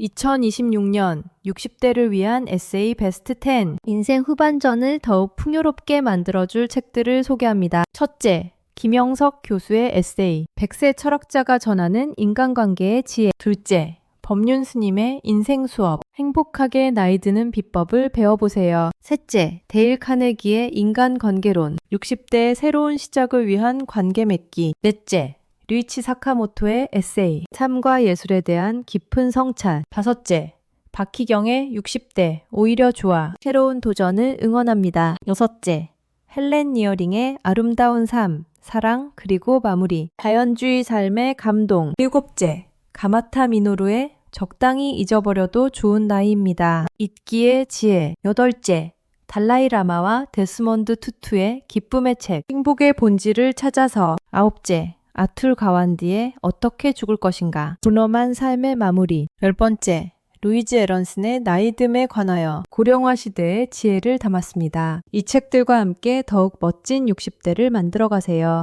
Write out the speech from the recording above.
2026년 60대를 위한 에세이 베스트 10 인생 후반전을 더욱 풍요롭게 만들어줄 책들을 소개합니다. 첫째, 김영석 교수의 에세이. 100세 철학자가 전하는 인간관계의 지혜. 둘째, 법륜 스님의 인생 수업. 행복하게 나이 드는 비법을 배워보세요. 셋째, 데일 카네기의 인간관계론. 60대의 새로운 시작을 위한 관계 맺기. 넷째, 류이치 사카모토의 에세이 삶과 예술에 대한 깊은 성찰 다섯째, 박희경의 60대 오히려 좋아 새로운 도전을 응원합니다. 여섯째, 헬렌 니어링의 아름다운 삶, 사랑, 그리고 마무리, 자연주의 삶의 감동. 일곱째, 가마타 미노루의 적당히 잊어버려도 좋은 나이입니다. 잊기의 지혜. 여덟째, 달라이 라마와 데스먼드 투투의 기쁨의 책, 행복의 본질을 찾아서. 아홉째, 아툴 가완디의 어떻게 죽을 것인가, 분엄한 삶의 마무리. 열 번째, 루이즈 에런슨의 나이듦에 관하여 고령화 시대의 지혜를 담았습니다. 이 책들과 함께 더욱 멋진 60대를 만들어 가세요.